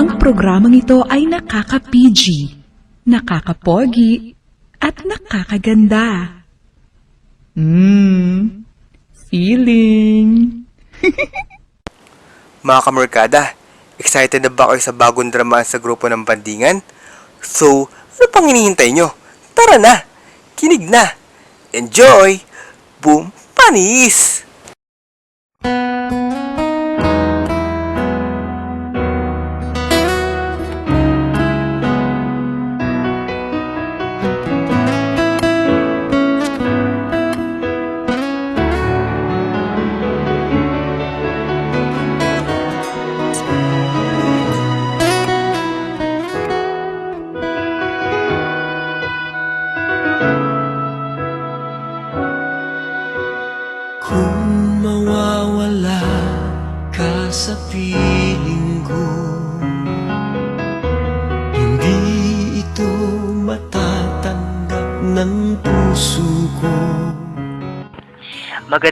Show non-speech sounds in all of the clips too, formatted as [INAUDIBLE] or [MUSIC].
Ang programang ito ay nakaka-PG, nakaka-pogi, at nakakaganda. Mmm, feeling. [LAUGHS] Mga kamerkada, excited na ba kayo sa bagong drama sa grupo ng bandingan? So, ano pang hinihintay nyo? Tara na! Kinig na! Enjoy! Boom! Panis! Kung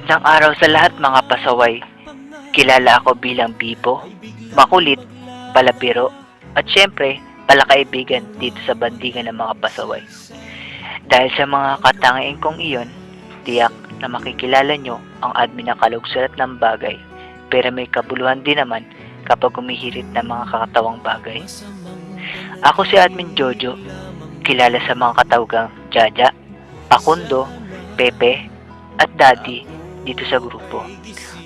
Magandang araw sa lahat mga pasaway. Kilala ako bilang Bibo, makulit, palabiro, at syempre, palakaibigan dito sa bandingan ng mga pasaway. Dahil sa mga katangian kong iyon, tiyak na makikilala nyo ang admin na kalugsurat ng bagay, pero may kabuluhan din naman kapag humihirit ng mga kakatawang bagay. Ako si admin Jojo, kilala sa mga katawgang Jaja, Pakundo, Pepe, at Daddy dito sa grupo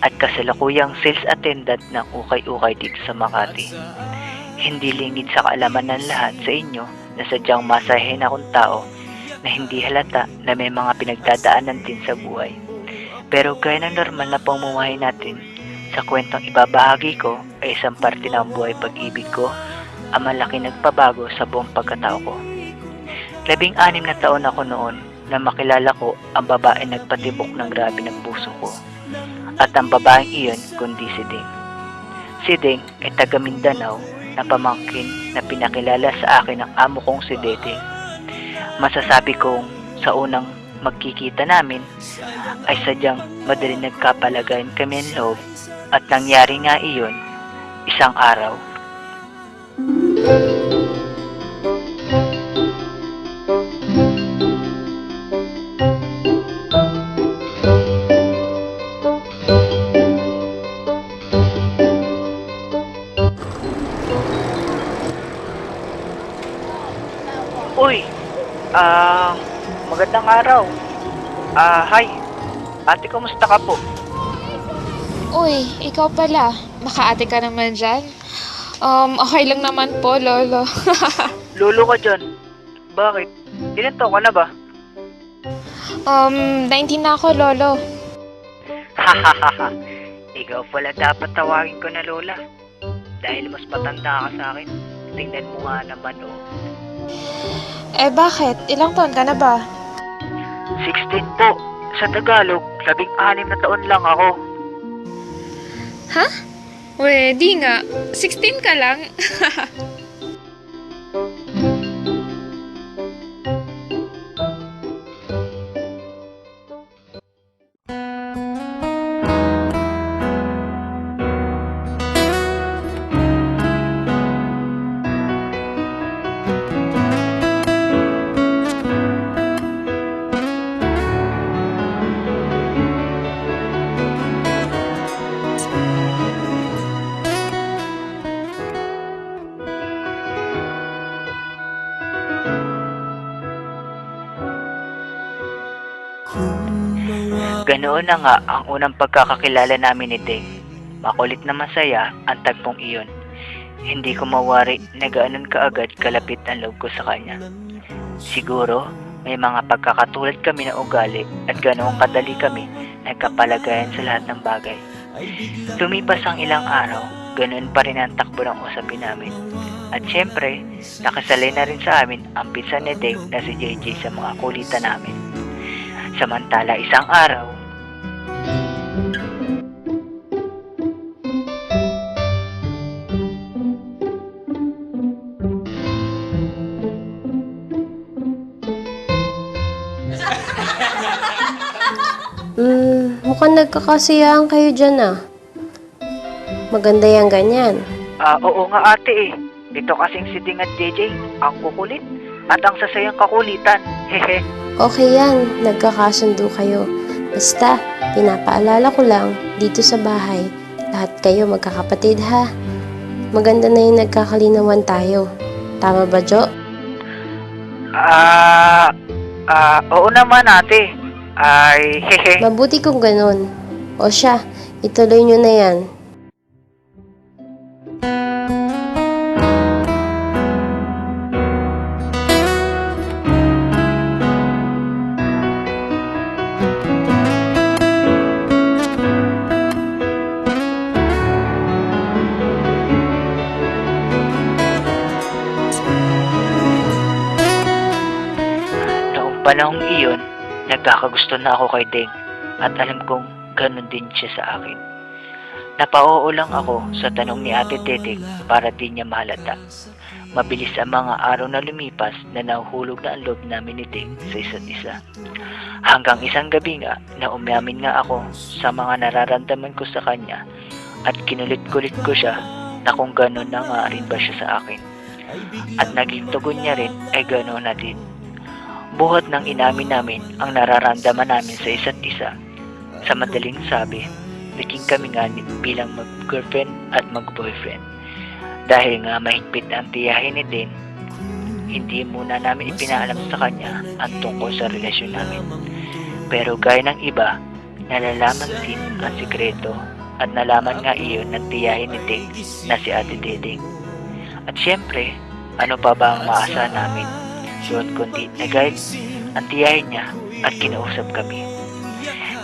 at kasalukuyang sales attendant ng ukay-ukay dito sa Makati. Hindi lingid sa kaalaman ng lahat sa inyo na sadyang masahin akong tao na hindi halata na may mga pinagdadaanan din sa buhay. Pero gaya ng normal na pamumuhay natin, sa kwentong ibabahagi ko ay isang parte ng buhay pag-ibig ko ang malaki nagpabago sa buong pagkatao ko. Labing anim na taon ako noon na makilala ko ang babae nagpatibok ng grabe ng puso ko. At ang babaeng iyon kundi si Ding. Si Ding ay taga Mindanao na pamangkin na pinakilala sa akin ng amo kong si Dede. Masasabi kong sa unang magkikita namin ay sadyang madali nagkapalagayan kami ng loob at nangyari nga iyon isang araw. Uy! Magandang araw. Ah, hi. Ate, kumusta ka po? Uy, ikaw pala. Makaate ka naman dyan. Um, okay lang naman po, Lolo. [LAUGHS] Lolo ka dyan. Bakit? Ilan taon ka na ba? um, 19 na ako, Lolo. Hahaha. [LAUGHS] Ikaw pala dapat tawagin ko na Lola. Dahil mas matanda ka sa akin. Tingnan mo nga naman, oh. Eh, bakit? Ilang taon ka na ba? 16 po. Sa Tagalog, labing anim na taon lang ako. Ha? Uy, di nga. 16 ka lang. [LAUGHS] Ganoon na nga ang unang pagkakakilala namin ni Ding. Makulit na masaya ang tagpong iyon. Hindi ko mawari na ganoon kaagad kalapit ang loob ko sa kanya. Siguro, may mga pagkakatulad kami na ugali at ganoong kadali kami nagkapalagayan sa lahat ng bagay. Lumipas ang ilang araw, ganoon pa rin ang takbo ng usapin namin. At syempre, nakasalay na rin sa amin ang pizza ni Dave na si JJ sa mga kulitan namin. Samantala isang araw, mukhang nagkakasiyahan kayo dyan ah. Maganda yung ganyan. ah oo nga ate eh, Ito kasing si Ding at JJ, ang kukulit at ang sasayang kakulitan. Hehe. Okay yan, nagkakasundo kayo. Basta, pinapaalala ko lang, dito sa bahay, lahat kayo magkakapatid ha. Maganda na yung nagkakalinawan tayo. Tama ba, Jo? Ah, ah, oo naman ate. Ay, hehe. Mabuti kung ganun. O siya, ituloy nyo na yan. Noong panahong iyon, nagkakagusto na ako kay Deng at alam kong ganun din siya sa akin. Napaoo lang ako sa tanong ni Ate Tetek para di niya mahalata. Mabilis ang mga araw na lumipas na nahuhulog na ang loob namin ni Deng sa isa't isa. Hanggang isang gabi nga na umamin nga ako sa mga nararamdaman ko sa kanya at kinulit-kulit ko siya na kung gano'n na nga rin ba siya sa akin. At naging tugon niya rin ay gano'n na din. Buhat ng inamin namin ang nararamdaman namin sa isa't isa. Sa madaling sabi, naging kami nga bilang mag-girlfriend at mag-boyfriend. Dahil nga mahigpit ang tiyahin ni Din, hindi muna namin ipinaalam sa kanya ang tungkol sa relasyon namin. Pero gaya ng iba, nalalaman din ang sikreto at nalaman nga iyon ng tiyahin ni Ding na si Ate Deding. At syempre, ano pa ba ang maasa namin? Suot kundi nag-guide ang tiyahin niya at kinausap kami.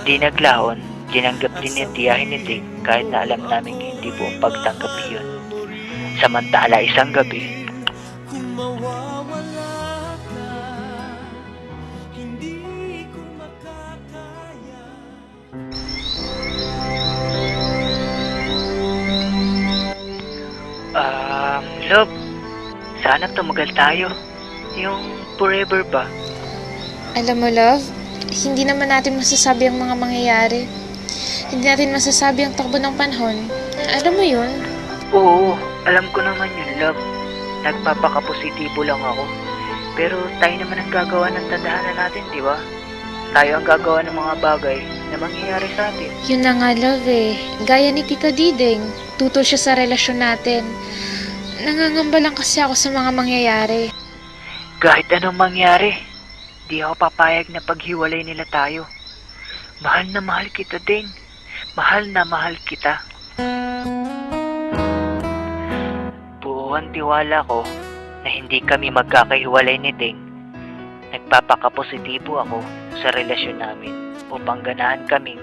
Di naglahon, tinanggap din yung tiyahin ni Dick kahit na alam namin hindi buong pagtanggap yun. Samantala isang gabi, um, love, sana tumagal tayo. Yung forever ba? Alam mo, love, hindi naman natin masasabi ang mga mangyayari. Hindi natin masasabi ang takbo ng panahon. Alam mo yun? Oo, alam ko naman yun, love. Nagpapakapositibo lang ako. Pero tayo naman ang gagawa ng tadhana natin, di ba? Tayo ang gagawa ng mga bagay na mangyayari sa atin. Yun na nga, love eh. Gaya ni Tita Diding, tutol siya sa relasyon natin. Nangangamba lang kasi ako sa mga mangyayari. Kahit anong mangyari, di ako papayag na paghiwalay nila tayo. Mahal na mahal kita din. Mahal na mahal kita. Buo ang tiwala ko na hindi kami magkakahiwalay ni Ding. Nagpapakapositibo ako sa relasyon namin upang ganahan kaming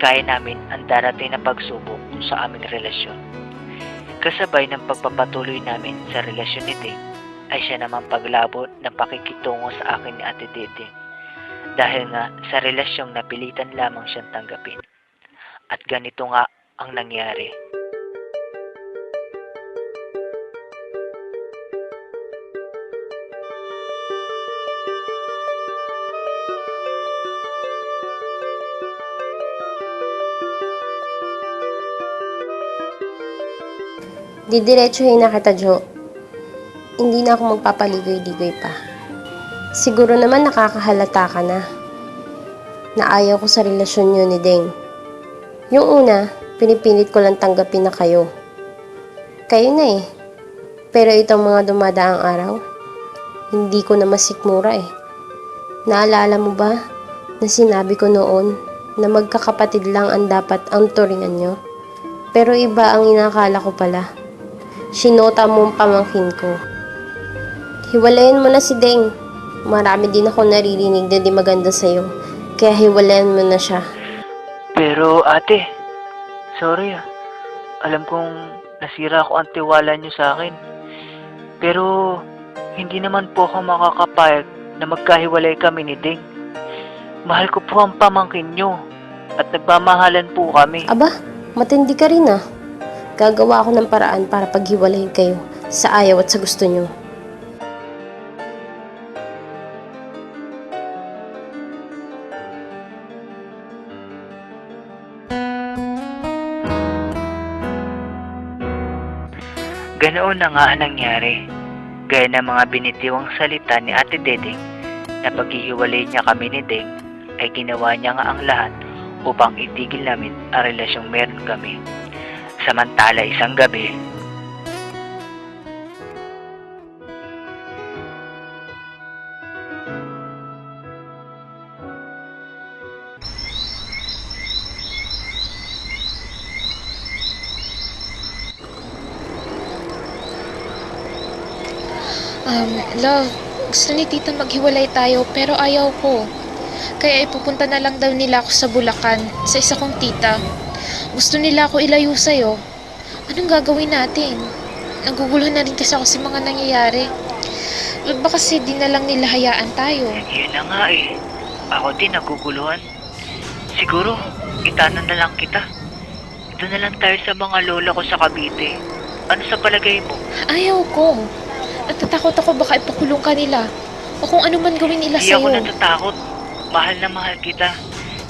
kaya namin ang darating na pagsubok sa aming relasyon. Kasabay ng pagpapatuloy namin sa relasyon ni Ding ay siya naman paglabot ng pakikitungo sa akin ni Ate Dede. Dahil nga sa relasyong napilitan lamang siyang tanggapin. At ganito nga ang nangyari. Didiretsuhin na kita, Jo. Hindi na ako magpapaligoy-ligoy pa. Siguro naman nakakahalata ka na. Na ayaw ko sa relasyon niyo ni Deng. Yung una, pinipilit ko lang tanggapin na kayo. Kayo na eh. Pero itong mga dumadaang araw, hindi ko na masikmura eh. Naalala mo ba na sinabi ko noon na magkakapatid lang ang dapat ang turingan nyo? Pero iba ang inakala ko pala. Sinota mo ang pamangkin ko. Hiwalayan mo na si Deng. Marami din ako naririnig na di maganda sa'yo. Kaya hiwalayan mo na siya. Pero ate, sorry ah. Alam kong nasira ko ang tiwala niyo sa akin. Pero hindi naman po ako makakapayag na magkahiwalay kami ni Ding. Mahal ko po ang pamangkin niyo at nagmamahalan po kami. Aba, matindi ka rin ah. Gagawa ako ng paraan para paghiwalayin kayo sa ayaw at sa gusto nyo. Ganoon na nga ang nangyari. Gaya ng mga binitiwang salita ni Ate Dedeng na paghihiwalay niya kami ni Deng ay ginawa niya nga ang lahat upang itigil namin ang relasyong meron kami. Samantala isang gabi, love, gusto ni tita maghiwalay tayo pero ayaw ko. Kaya ipupunta na lang daw nila ako sa Bulacan, sa isa kong tita. Gusto nila ako ilayo sa'yo. Anong gagawin natin? Naguguluhan na rin kasi ako sa mga nangyayari. Wag ba kasi di na lang nila hayaan tayo? yun na nga eh. Ako din naguguluhan. Siguro, itanan na lang kita. Doon na lang tayo sa mga lola ko sa Cavite. Ano sa palagay mo? Ayaw ko. Natatakot ako baka ipakulong ka nila. O kung ano man gawin nila Hindi ako sa'yo. natatakot. Mahal na mahal kita.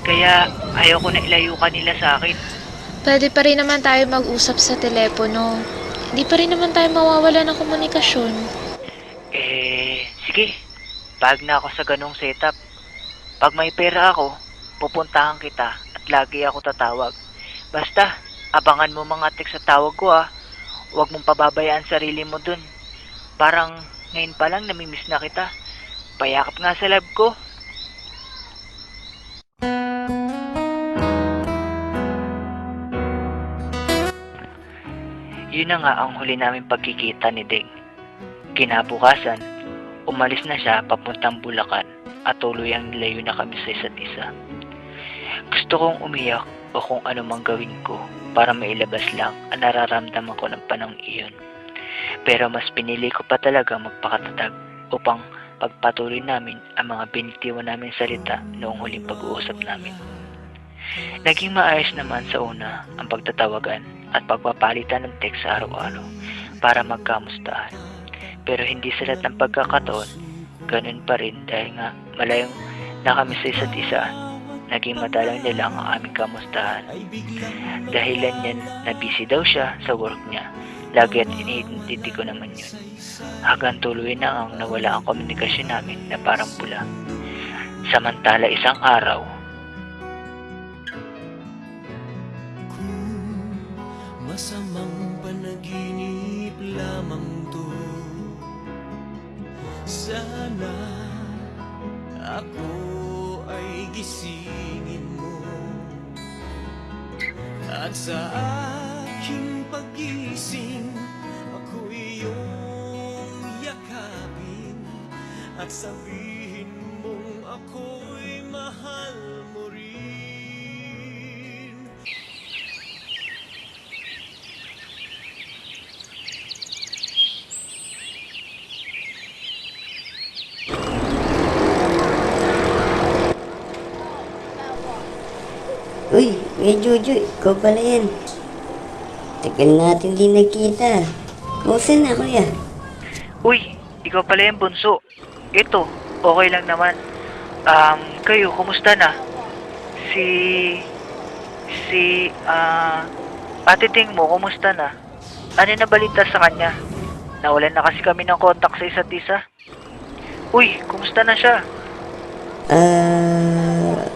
Kaya ayaw ko na ilayo ka nila sa akin. Pwede pa rin naman tayo mag-usap sa telepono. Hindi pa rin naman tayo mawawala ng komunikasyon. Eh, sige. Pag na ako sa ganong setup. Pag may pera ako, pupuntahan kita at lagi ako tatawag. Basta, abangan mo mga text sa tawag ko ah. Huwag mong pababayaan sarili mo dun. Parang ngayon pa lang namimiss na kita. Payakap nga sa lab ko. Yun na nga ang huli namin pagkikita ni Ding. Kinabukasan, umalis na siya papuntang Bulacan at tuluyang nilayo na kami sa isa't isa. Gusto kong umiyak o kung ano mang gawin ko para mailabas lang ang nararamdaman ko ng panang iyon. Pero mas pinili ko pa talaga magpakatatag upang pagpatuloy namin ang mga binitiwan namin salita noong huling pag-uusap namin. Naging maayos naman sa una ang pagtatawagan at pagpapalitan ng text sa araw-araw para magkamustahan. Pero hindi sa lahat ng pagkakataon, ganun pa rin dahil nga malayong na kami sa isa't isa, naging madalang nila ang aming kamustahan. Dahilan yan na busy daw siya sa work niya. Lagi at iniintindi ko naman yun. Hanggang tuloy na ang nawala ang komunikasyon namin na parang pula. Samantala isang araw, Masamang panaginip lamang to Sana ako ay gisingin mo At sa aking pagising Ako iyong yakapin At sabihin mong ako'y mahal mo rin Uy, may Jojo, ikaw pala yan. Tagal natin di nagkita. Kumusta na, kuya? Uy, ikaw pala yung bunso. Ito, okay lang naman. Um, kayo, kumusta na? Si... Si, ah... ate Ting mo, kumusta na? Ano na balita sa kanya? Nawalan na kasi kami ng contact sa isa't isa. Uy, kumusta na siya? Ah...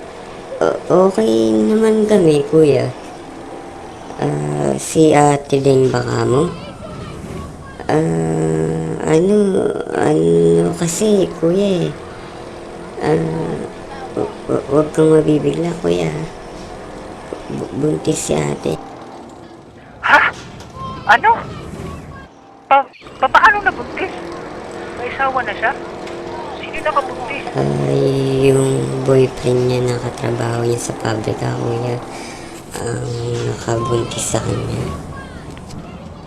o- okay naman kami, kuya. Ah, si ate din baka mo? Ah, ano, ano kasi, kuya eh. Hu- huwag kang mabibigla, kuya. Bu- buntis si ate. Ha? Ano? Pa, pa paano nabuntis? May asawa na siya? Sino nakabuntis? Ay, yung boyfriend niya nakatrabaho niya sa pabrika, kuya. Ang nakabuntis sa kanya.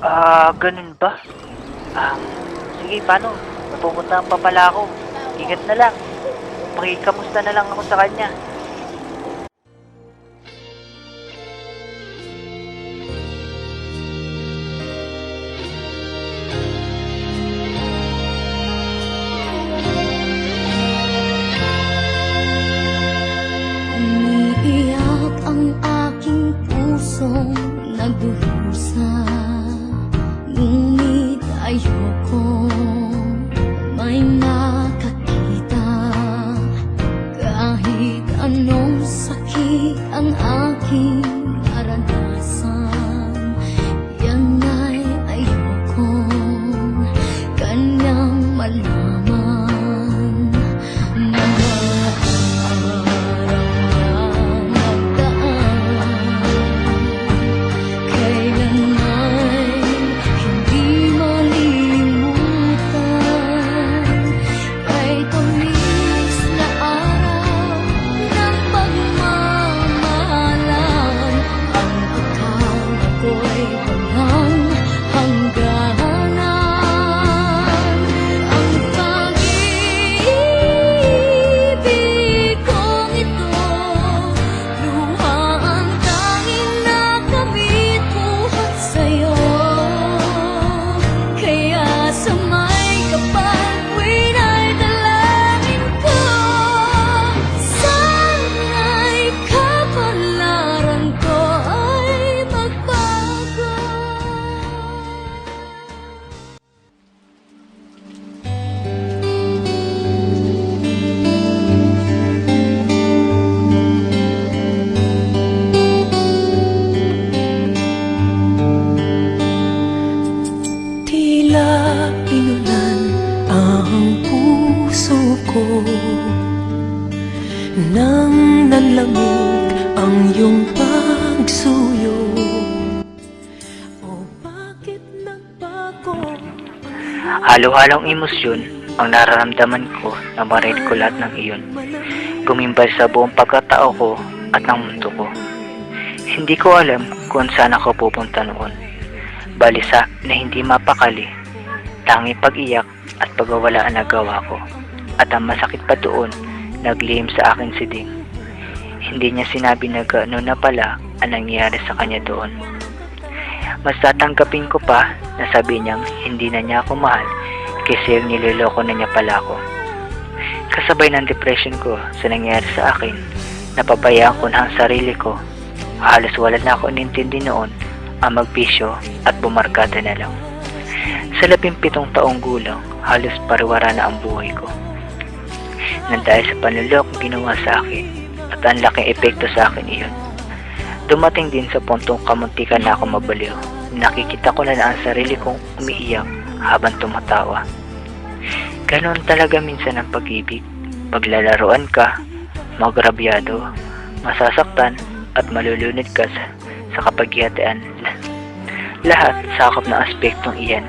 Ah, ganun ba? Ah, sige, paano? Napupuntahan pa pala ako. Ingat na lang. Pakikamusta na lang ako sa kanya. Kahit anong sakit ang aking iyong pagsuyo O bakit nagbago Halo-halong emosyon ang nararamdaman ko na marinig ko lahat ng iyon. Gumimbal sa buong pagkatao ko at ng mundo ko. Hindi ko alam kung saan ako pupunta noon. Balisa na hindi mapakali. Tangi pag-iyak at pagwawala ang nagawa ko. At ang masakit pa doon, naglihim sa akin si Ding. Hindi niya sinabi na gano'n na pala ang nangyayari sa kanya doon. Mas tatanggapin ko pa na sabi niyang hindi na niya ako mahal kasi niloloko na niya pala ako. Kasabay ng depression ko sa nangyari sa akin, napabayaan ko na ang sarili ko. Halos wala na ako inintindi noon ang magbisyo at bumarkada na lang. Sa labing pitong taong gulang, halos pariwara na ang buhay ko. Nang dahil sa panlulokong ginawa sa akin at ang laking epekto sa akin iyon. Dumating din sa puntong kamuntikan na ako mabaliw. Nakikita ko na na ang sarili kong umiiyak habang tumatawa. Ganon talaga minsan ang pag-ibig. Paglalaroan ka, magrabyado, masasaktan at malulunod ka sa, sa kapagyatian. Lahat sakop ng aspektong iyan.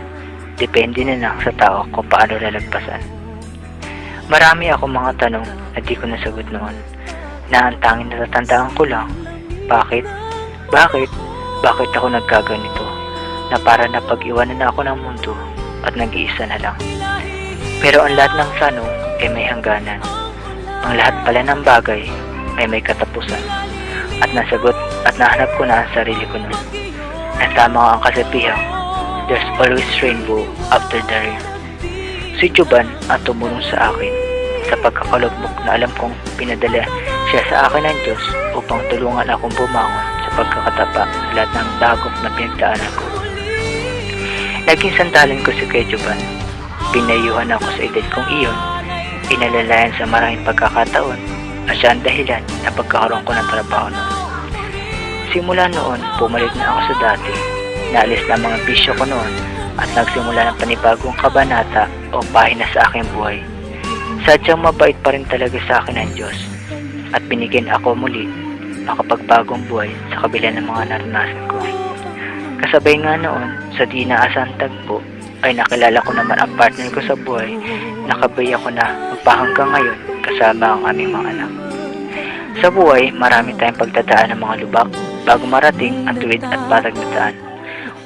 Depende na lang sa tao kung paano lalagpasan. Marami akong mga tanong na di ko nasagot noon. Na ang tanging natatandaan ko lang, bakit? Bakit? Bakit ako nagkaganito? Na para napag-iwanan na ako ng mundo at nag-iisa na lang. Pero ang lahat ng tanong ay may hangganan. Ang lahat pala ng bagay ay may katapusan. At nasagot at nahanap ko na ang sarili ko noon. Na tama ang kasapihang, there's always rainbow after the rain. Si Juban ang tumulong sa akin sa pagkakalugmok na alam kong pinadala siya sa akin ng Diyos upang tulungan akong bumangon sa pagkakatapa lahat ng dagok na pinagdaanan ko. Naging sandalan ko si Kuya Juban. Pinayuhan ako sa edad kong iyon, pinalalayan sa maraming pagkakataon at siya ang dahilan na pagkakaroon ko ng trabaho noon. Simula noon, pumalit na ako sa dati. Naalis na mga bisyo ko noon at nagsimula ng panibagong kabanata o pahina sa aking buhay. Sadyang mabait pa rin talaga sa akin ang Diyos at binigyan ako muli makapagbagong buhay sa kabila ng mga naranasan ko. Kasabay nga noon, sa di naasang tagpo, ay nakilala ko naman ang partner ko sa buhay, nakabay ako na magpahanggang ngayon kasama ang aming mga anak. Sa buhay, marami tayong pagdadaan ng mga lubak bago marating ang tuwid at daan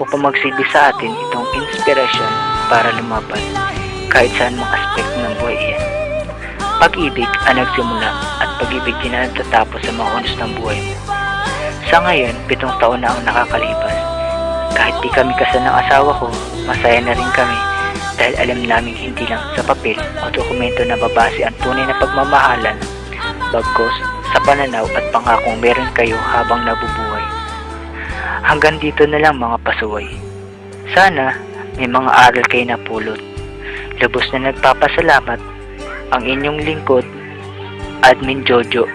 upang magsilbi sa atin itong inspirasyon para lumaban kahit saan mga aspekto ng buhay iyan. Pag-ibig ang nagsimula at pag-ibig din ang natatapos sa mga ng buhay mo. Sa ngayon, pitong taon na ang nakakalipas. Kahit di kami kasal ng asawa ko, masaya na rin kami dahil alam namin hindi lang sa papel o dokumento na babase ang tunay na pagmamahalan, bagkos sa pananaw at pangakong meron kayo habang nabubuhay. Hanggang dito na lang mga pasuway. Sana may mga aral kayo na pulot. Lubos na nagpapasalamat ang inyong lingkod, Admin Jojo.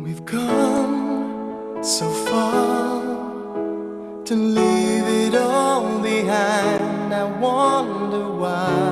We've come so far to leave it all behind. wonder why.